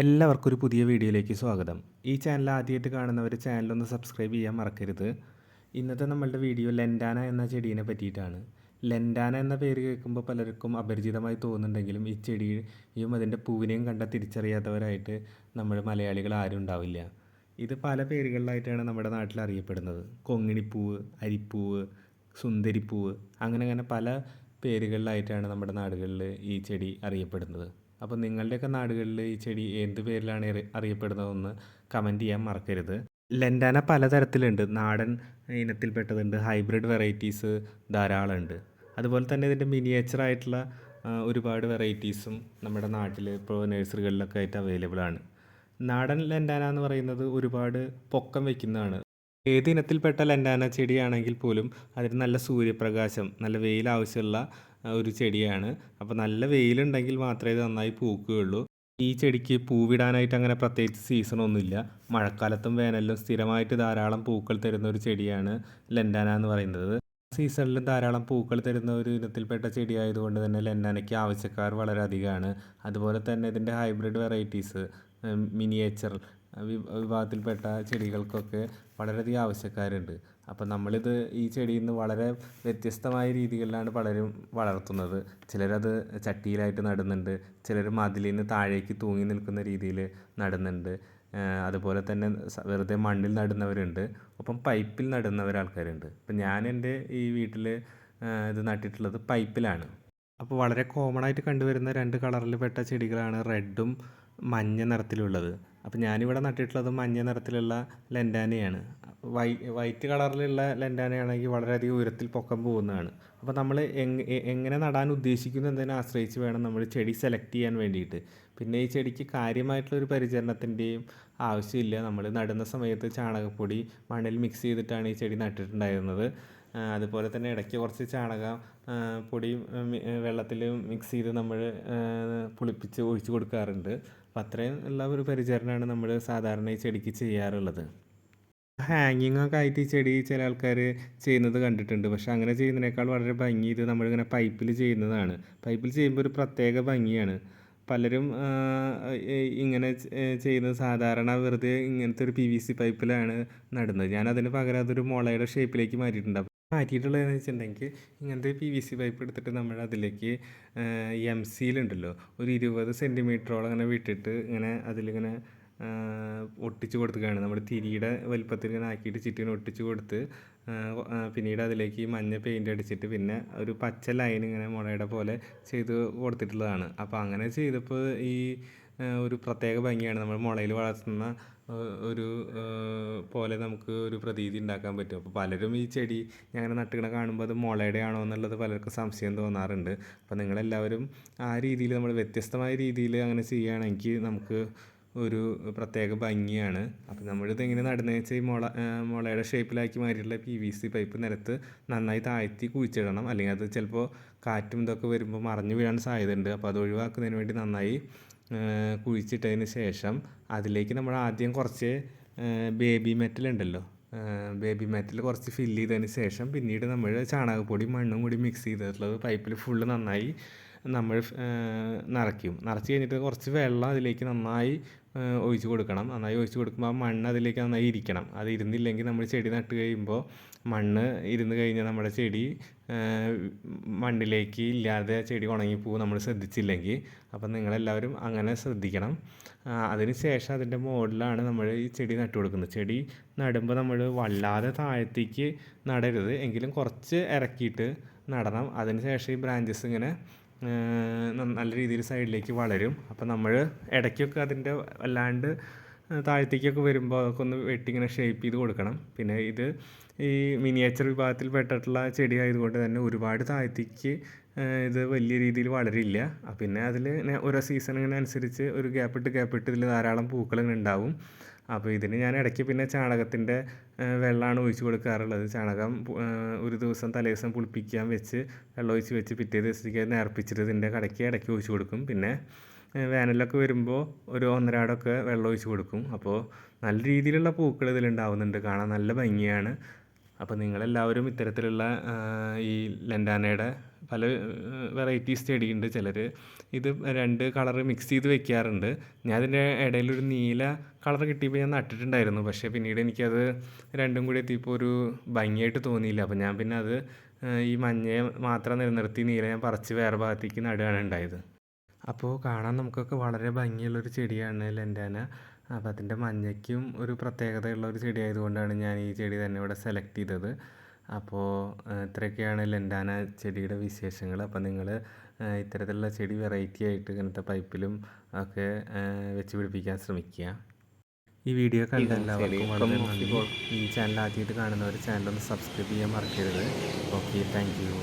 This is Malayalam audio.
എല്ലാവർക്കും ഒരു പുതിയ വീഡിയോയിലേക്ക് സ്വാഗതം. ഈ ചാനൽ ആദ്യമായിട്ട് കാണുന്നവർ ചാനലൊന്ന് സബ്സ്ക്രൈബ് ചെയ്യാൻ മറക്കരുത്. ഇന്നത്തെ നമ്മളുടെ വീഡിയോ ലെൻഡാന എന്ന ചെടീനെ പറ്റിയിട്ടാണ്. ലെൻഡാന എന്ന പേര് കേൾക്കുമ്പോൾ പലർക്കും അപരിചിതമായി തോന്നുന്നുണ്ടെങ്കിലും ഈ ചെടിയും അതിന്റെ പൂവിനെയും കണ്ട തിരിച്ചറിയാത്തവരായിട്ട് നമ്മൾ മലയാളികൾ ആരും ഉണ്ടാവില്ല. ഇത് പല പേരുകളിലായിട്ടാണ് നമ്മുടെ നാട്ടിൽ അറിയപ്പെടുന്നത്. കൊങ്ങിണിപ്പൂവ് അരിപ്പൂവ് സുന്ദരിപ്പൂവ് അങ്ങനെ അങ്ങനെ പല പേരുകളിലായിട്ടാണ് നമ്മുടെ നാടുകളിൽ ഈ ചെടി അറിയപ്പെടുന്നത്. അപ്പോൾ നിങ്ങളുടെയൊക്കെ നാടുകളിൽ ഈ ചെടി എന്ത് പേരിലാണ് അറി- അറിയപ്പെടുന്നതെന്ന് കമന്റ് ചെയ്യാൻ മറക്കരുത്. ലെൻഡാന പലതരത്തിലുണ്ട്. നാടൻ ഇനത്തിൽപ്പെട്ടതുണ്ട്. ഹൈബ്രിഡ് വെറൈറ്റീസ് ധാരാളമുണ്ട്. അതുപോലെ തന്നെ ഇതിന്റെ മിനിയേച്ചർ ആയിട്ടുള്ള ഒരുപാട് വെറൈറ്റീസും നമ്മുടെ നാട്ടിൽ ഇപ്പോൾ നഴ്സറികളിലൊക്കെ ആയിട്ട് അവൈലബിൾ ആണ്. നാടൻ ലെൻഡാന എന്ന് പറയുന്നത് ഒരുപാട് പൊക്കം വയ്ക്കുന്നതാണ് ഏത് ഇനത്തിൽപ്പെട്ട ലെൻഡാന ചെടിയാണെങ്കിൽ പോലും അതിന് നല്ല സൂര്യപ്രകാശം നല്ല വെയിൽ ആവശ്യമുള്ള ഒരു ചെടിയാണ്. അപ്പോൾ നല്ല വെയിലുണ്ടെങ്കിൽ മാത്രമേ ഇത് നന്നായി പൂക്കുകയുള്ളൂ. ഈ ചെടിക്ക് പൂവിടാനായിട്ട് അങ്ങനെ പ്രത്യേകിച്ച് സീസണൊന്നുമില്ല. മഴക്കാലത്തും വേനലിലും സ്ഥിരമായിട്ട് ധാരാളം പൂക്കൾ തരുന്ന ഒരു ചെടിയാണ് ലെൻഡാന എന്ന് പറയുന്നത്. സീസണിലും ധാരാളം പൂക്കൾ തരുന്ന ഒരു ഇനത്തിൽപ്പെട്ട ചെടിയായതുകൊണ്ട് തന്നെ ലെൻഡാനയ്ക്ക് ആവശ്യക്കാർ വളരെ അധികമാണ് അതുപോലെ തന്നെ ഇതിന്റെ ഹൈബ്രിഡ് വെറൈറ്റീസ് മിനിയേച്ചർ വിഭാഗത്തിൽപ്പെട്ട ചെടികൾക്കൊക്കെ വളരെയധികം ആവശ്യക്കാരുണ്ട്. അപ്പം നമ്മളിത് ഈ ചെടിയിൽ നിന്ന് വളരെ വ്യത്യസ്തമായ രീതികളിലാണ് പലരും വളർത്തുന്നത്. ചിലരത് ചട്ടിയിലായിട്ട് നടുന്നുണ്ട് ചിലർ മതിലിൽ നിന്ന് താഴേക്ക് തൂങ്ങി നിൽക്കുന്ന രീതിയിൽ നടുന്നുണ്ട്. അതുപോലെ തന്നെ വെറുതെ മണ്ണിൽ നടുന്നവരുണ്ട്. ഒപ്പം പൈപ്പിൽ നടുന്നവർ ആൾക്കാരുണ്ട്. അപ്പം ഞാൻ എന്റെ ഈ വീട്ടിൽ ഇത് നട്ടിട്ടുള്ളത് പൈപ്പിലാണ്. അപ്പോൾ വളരെ കോമൺ ആയിട്ട് കണ്ടുവരുന്ന രണ്ട് കളറിൽ പെട്ട ചെടികളാണ് റെഡും മഞ്ഞ നിറത്തിലുള്ളത്. അപ്പോൾ ഞാനിവിടെ നട്ടിട്ടുള്ളത് മഞ്ഞ നിറത്തിലുള്ള ലെൻഡാനയാണ്. വൈ വൈറ്റ് കളറിലുള്ള ലെൻഡാനയാണെങ്കിൽ വളരെയധികം ഉയരത്തിൽ പൊക്കം പോകുന്നതാണ്. അപ്പോൾ നമ്മൾ എങ് എങ്ങനെ നടാൻ ഉദ്ദേശിക്കുന്നു എന്നതിനെ ആശ്രയിച്ച് വേണം നമ്മൾ ചെടി സെലക്ട് ചെയ്യാൻ വേണ്ടിയിട്ട്. പിന്നെ ഈ ചെടിക്ക് കാര്യമായിട്ടുള്ള ഒരു പരിചരണത്തിന്റെയും ആവശ്യമില്ല. നമ്മൾ നടുന്ന സമയത്ത് ചാണകപ്പൊടി മണ്ണിൽ മിക്സ് ചെയ്തിട്ടാണ് ഈ ചെടി നട്ടിട്ടുണ്ടായിരുന്നത്. അതുപോലെ തന്നെ ഇടയ്ക്ക് കുറച്ച് ചാണകം പൊടിയും വെള്ളത്തിൽ മിക്സ് ചെയ്ത് നമ്മൾ പുളിപ്പിച്ച് ഒഴിച്ചു കൊടുക്കാറുണ്ട്. അപ്പം അത്രയും ഉള്ള ഒരു പരിചരണമാണ് നമ്മൾ സാധാരണ ഈ ചെടിക്ക് ചെയ്യാറുള്ളത്. ഹാങ്ങിങ് ഒക്കെ ആയിട്ട് ഈ ചെടി ചില ആൾക്കാർ ചെയ്യുന്നത് കണ്ടിട്ടുണ്ട്. പക്ഷെ അങ്ങനെ ചെയ്യുന്നതിനേക്കാൾ വളരെ ഭംഗി ഇത് നമ്മളിങ്ങനെ പൈപ്പിൽ ചെയ്യുന്നതാണ്. പൈപ്പിൽ ചെയ്യുമ്പോൾ ഒരു പ്രത്യേക ഭംഗിയാണ്. പലരും ഇങ്ങനെ ചെയ്യുന്നത് സാധാരണ വെറുതെ ഇങ്ങനത്തെ ഒരു പി വി സി പൈപ്പിലാണ് നടുന്നത്. ഞാൻ പകരം അതൊരു മുളയുടെ ഷേപ്പിലേക്ക് മാറ്റിയിട്ടുണ്ട്. അപ്പോൾ മാറ്റിയിട്ടുള്ളതെന്ന് വെച്ചിട്ടുണ്ടെങ്കിൽ ഇങ്ങനത്തെ പി വി സി പൈപ്പ് എടുത്തിട്ട് നമ്മൾ അതിലേക്ക് എം സിയിലുണ്ടല്ലോ ഒരു ഇരുപത് സെന്റിമീറ്ററോളം അങ്ങനെ വിട്ടിട്ട് ഇങ്ങനെ അതിലിങ്ങനെ ഒട്ടിച്ചു കൊടുക്കുകയാണ്. നമ്മുടെ തിരിയുടെ വലിപ്പത്തിൽ ഇങ്ങനെ ആക്കിയിട്ട് ചുറ്റിന് ഒട്ടിച്ച് കൊടുത്ത് പിന്നീട് അതിലേക്ക് മഞ്ഞ പെയിന്റ് അടിച്ചിട്ട് പിന്നെ ഒരു പച്ച ലൈൻ ഇങ്ങനെ മുളയുടെ പോലെ ചെയ്ത് കൊടുത്തിട്ടുള്ളതാണ്. അപ്പോൾ അങ്ങനെ ചെയ്തപ്പോൾ ഈ ഒരു പ്രത്യേക ഭംഗിയാണ് നമ്മൾ മുളയിൽ വളർത്തുന്ന ഒരു പോലെ നമുക്ക് ഒരു പ്രതീതി ഉണ്ടാക്കാൻ പറ്റും. അപ്പോൾ പലരും ഈ ചെടി ഞങ്ങനെ നട്ടുകണ കാണുമ്പോൾ അത് മുളയുടെ ആണോ എന്നുള്ളത് പലർക്കും സംശയം തോന്നാറുണ്ട്. അപ്പോൾ നിങ്ങളെല്ലാവരും ആ രീതിയിൽ നമ്മൾ വ്യത്യസ്തമായ രീതിയിൽ അങ്ങനെ ചെയ്യുകയാണെങ്കിൽ നമുക്ക് ഒരു പ്രത്യേക ഭംഗിയാണ്. അപ്പോൾ നമ്മളിത് എങ്ങനെ നടുന്നത് വെച്ചാൽ ഈ മുള മുളയുടെ ഷേപ്പിലാക്കി മാറ്റിയിട്ടുള്ള പി വി സി പൈപ്പ് നിരത്ത് നന്നായി താഴ്ത്തി കുഴിച്ചിടണം. അല്ലെങ്കിൽ അത് ചിലപ്പോൾ കാറ്റും ഇതൊക്കെ വരുമ്പോൾ മറിഞ്ഞു വീഴാൻ സാധ്യതയുണ്ട്. അപ്പോൾ അത് ഒഴിവാക്കുന്നതിന് വേണ്ടി നന്നായി കുഴിച്ചിട്ടതിന് ശേഷം അതിലേക്ക് നമ്മൾ ആദ്യം കുറച്ച് ബേബി മെറ്റൽ ഉണ്ടല്ലോ. ബേബി മെറ്റൽ കുറച്ച് ഫില്ല് ചെയ്തതിന് ശേഷം പിന്നീട് നമ്മൾ ചാണകപ്പൊടി മണ്ണും കൂടി മിക്സ് ചെയ്തിട്ടുള്ളത് പൈപ്പിൽ ഫുള്ള് നന്നായി നമ്മൾ നിറയ്ക്കും. നിറച്ച് കഴിഞ്ഞിട്ട് കുറച്ച് വെള്ളം അതിലേക്ക് നന്നായി ഒഴിച്ച് കൊടുക്കണം. നന്നായി ഒഴിച്ചു കൊടുക്കുമ്പോൾ ആ മണ്ണ് അതിലേക്ക് നന്നായി ഇരിക്കണം. അത് ഇരുന്നില്ലെങ്കിൽ നമ്മൾ ചെടി നട്ട് കഴിയുമ്പോൾ മണ്ണ് ഇരുന്ന് കഴിഞ്ഞാൽ നമ്മുടെ ചെടി മണ്ണിലേക്ക് ഇല്ലാതെ ചെടി ഉണങ്ങിപ്പോവും നമ്മൾ ശ്രദ്ധിച്ചില്ലെങ്കിൽ. അപ്പം നിങ്ങളെല്ലാവരും അങ്ങനെ ശ്രദ്ധിക്കണം. ആ, അതിന് ശേഷം അതിന്റെ മുകളിലാണ് നമ്മൾ ഈ ചെടി നട്ടു കൊടുക്കുന്നത്. ചെടി നടുമ്പോൾ നമ്മൾ വല്ലാതെ താഴത്തേക്ക് നടരുത്. എങ്കിലും കുറച്ച് ഇറക്കിയിട്ട് നടണം. അതിന് ശേഷം ഈ ബ്രാഞ്ചസ് ഇങ്ങനെ നല്ല രീതിയിൽ സൈഡിലേക്ക് വളരും. അപ്പോൾ നമ്മൾ ഇടയ്ക്കൊക്കെ അതിന്റെ വല്ലാണ്ട് താഴത്തേക്കൊക്കെ വരുമ്പോൾ അതൊക്കെ ഒന്ന് വെട്ടി ഇങ്ങനെ ഷേപ്പ് ചെയ്ത് കൊടുക്കണം. പിന്നെ ഇത് ഈ മിനിയേച്ചർ വിഭാഗത്തിൽ പെട്ടിട്ടുള്ള ചെടി ആയതുകൊണ്ട് തന്നെ ഒരുപാട് താഴത്തേക്ക് ഇത് വലിയ രീതിയിൽ വളരില്ല. പിന്നെ അതിൽ ഓരോ സീസൺ അനുസരിച്ച് ഒരു ഗ്യാപ്പിട്ട് ഗ്യാപ്പിട്ട് ഇതിൽ ധാരാളം പൂക്കൾ ഉണ്ടാവും. അപ്പോൾ ഇതിന് ഞാൻ ഇടയ്ക്ക് പിന്നെ ചാണകത്തിന്റെ വെള്ളമാണ് ഒഴിച്ച് കൊടുക്കാറുള്ളത്. ചാണകം ഒരു ദിവസം തലേ ദിവസം പുളിപ്പിക്കാൻ വെച്ച് വെള്ളം ഒഴിച്ച് വെച്ച് പിറ്റേ ദിവസത്തേക്ക് നേർപ്പിച്ചിട്ട് ഇതിന്റെ കടയ്ക്ക് ഇടയ്ക്ക് ഒഴിച്ച് കൊടുക്കും. പിന്നെ വേനലൊക്കെ വരുമ്പോൾ ഒരു ഒന്നരാടൊക്കെ വെള്ളം ഒഴിച്ച് കൊടുക്കും. അപ്പോൾ നല്ല രീതിയിലുള്ള പൂക്കൾ ഇതിലുണ്ടാവുന്നുണ്ട്. കാണാൻ നല്ല ഭംഗിയാണ്. അപ്പോൾ നിങ്ങളെല്ലാവരും ഇത്തരത്തിലുള്ള ഈ ലെൻഡാനയുടെ പല വെറൈറ്റീസ് ചെടിയുണ്ട് ചിലർ ഇത് രണ്ട് കളർ മിക്സ് ചെയ്ത് വെക്കാറുണ്ട്. ഞാൻ അതിന്റെ ഇടയിലൊരു നീല കളർ കിട്ടിയപ്പോൾ ഞാൻ നട്ടിട്ടുണ്ടായിരുന്നു. പക്ഷേ പിന്നീട് എനിക്കത് രണ്ടും കൂടി എത്തിയപ്പോൾ ഒരു ഭംഗിയായിട്ട് തോന്നിയില്ല. അപ്പോൾ ഞാൻ പിന്നെ അത് ഈ മഞ്ഞയെ മാത്രം നിലനിർത്തി നീല ഞാൻ പറിച്ച് വേറെ ഭാഗത്തേക്ക് നടുകയാണ് ഉണ്ടായത്. അപ്പോൾ കാണാൻ നമുക്കൊക്കെ വളരെ ഭംഗിയുള്ളൊരു ചെടിയാണ് ലെൻഡാന അപ്പോൾ അതിന്റെ മഞ്ഞയ്ക്കും ഒരു പ്രത്യേകതയുള്ള ഒരു ചെടി ആയതുകൊണ്ടാണ് ഞാൻ ഈ ചെടി തന്നെ ഇവിടെ സെലക്ട് ചെയ്തത്. അപ്പോൾ ഇത്രയൊക്കെയാണ് ലെൻഡാന ചെടിയുടെ വിശേഷങ്ങൾ അപ്പോൾ നിങ്ങൾ ഇത്തരത്തിലുള്ള ചെടി വെറൈറ്റി ആയിട്ട് ഇങ്ങനത്തെ പൈപ്പിലും ഒക്കെ വെച്ച് പിടിപ്പിക്കാൻ ശ്രമിക്കുക. ഈ വീഡിയോ കണ്ട എല്ലാവർക്കും വളരെ നന്ദി. ഈ ചാനൽ ആദ്യമായിട്ട് കാണുന്നവർ ചാനൽ ഒന്ന് സബ്സ്ക്രൈബ് ചെയ്യാൻ മറക്കരുത്. Okay thank you